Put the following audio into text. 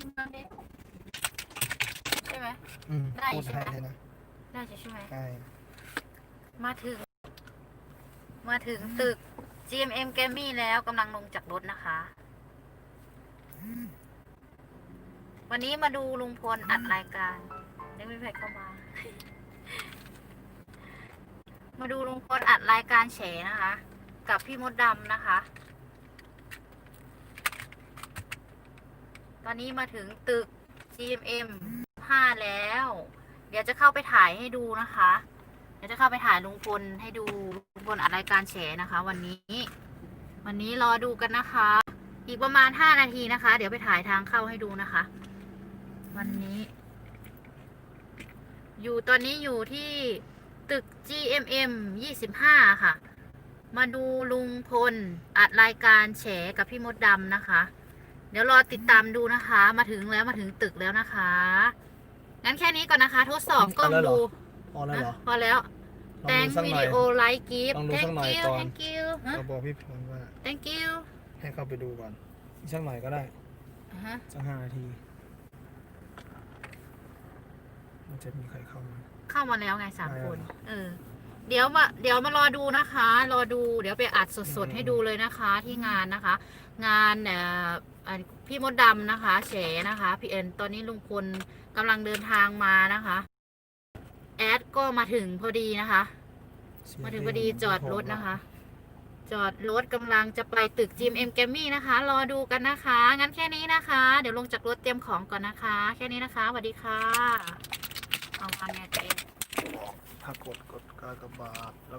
พี่เมืองดิใช่ไหม อืมได้พูดใช่ไหมให้เลยนะน่าจะใช่ไหม ใช่มาถึง มาถึงตึก GMM g a m m y แล้วกำลังลงจากรถนะคะ วันนี้มาดูลุงพลอัดรายการยังไม่มีใครเข้ามา มาดูลุงพลอัดรายการแฉนะคะ กับพี่มดดำนะคะ ตอนนี้มาถึงตึก GMM 5แล้ว เดี๋ยวจะเข้าไปถ่ายให้ดูนะคะ เดี๋ยวจะเข้าไปถ่ายลุงพลให้ดูลุงพลอัดรายการแฉนะคะ วันนี้ วันนี้รอดูกันนะคะ อีกประมาณห้านาทีนะคะ เดี๋ยวไปถ่ายทางเข้าให้ดูนะคะ วันนี้ อยู่ตอนนี้อยู่ที่ตึก GMM 25 ค่ะ มาดูลุงพลอัดรายการแฉกับพี่มดดำนะคะ เดี๋ยวรอติดตามดูนะคะ มาถึงแล้วมาถึงตึกแล้วนะคะ งั้นแค่นี้ก่อนนะคะ ทดสอบกล้องดูพอแล้วเหรออะพอแล้ว ลองแตงดูสักวิหน่อยดีโอไลค์กิฟลองดูสั thank กหน่อย you ก่อน thank you ฮะ เราบอกพี่พรว่า thank you ให้เข้าไปดูก่อนอีกสักหน่อยก็ได้อ่าฮะสักห้านาทีมันจะมีใครเข้ามา เข้ามาแล้วไงสามได้คนแล้วเหรอเออ เดี๋ยวมาเดี๋ยวมารอดูนะคะ รอดูเดี๋ยวไปอัดสดอืมๆให้ดูเลยนะคะที่งานนะคะ งานเอ่ออ่าพี่มดดำนะคะแฉนะคะพี่เอ็นตอนนี้ลุงพลกำลังเดินทางมานะคะ แอดก็มาถึงพอดีนะคะเสียมาถึงพอดีจอดรถนะคะ จอดรถกำลังจะไปตึก GMM g a m m y นะคะ รอดูกันนะคะ งั้นแค่นี้นะคะ เดี๋ยวลงจากรถเตรียมของก่อนนะคะ แค่นี้นะคะสวัสดีค่ะเอามาเนี่ยตัวเองถ้ากากบาทแล้ว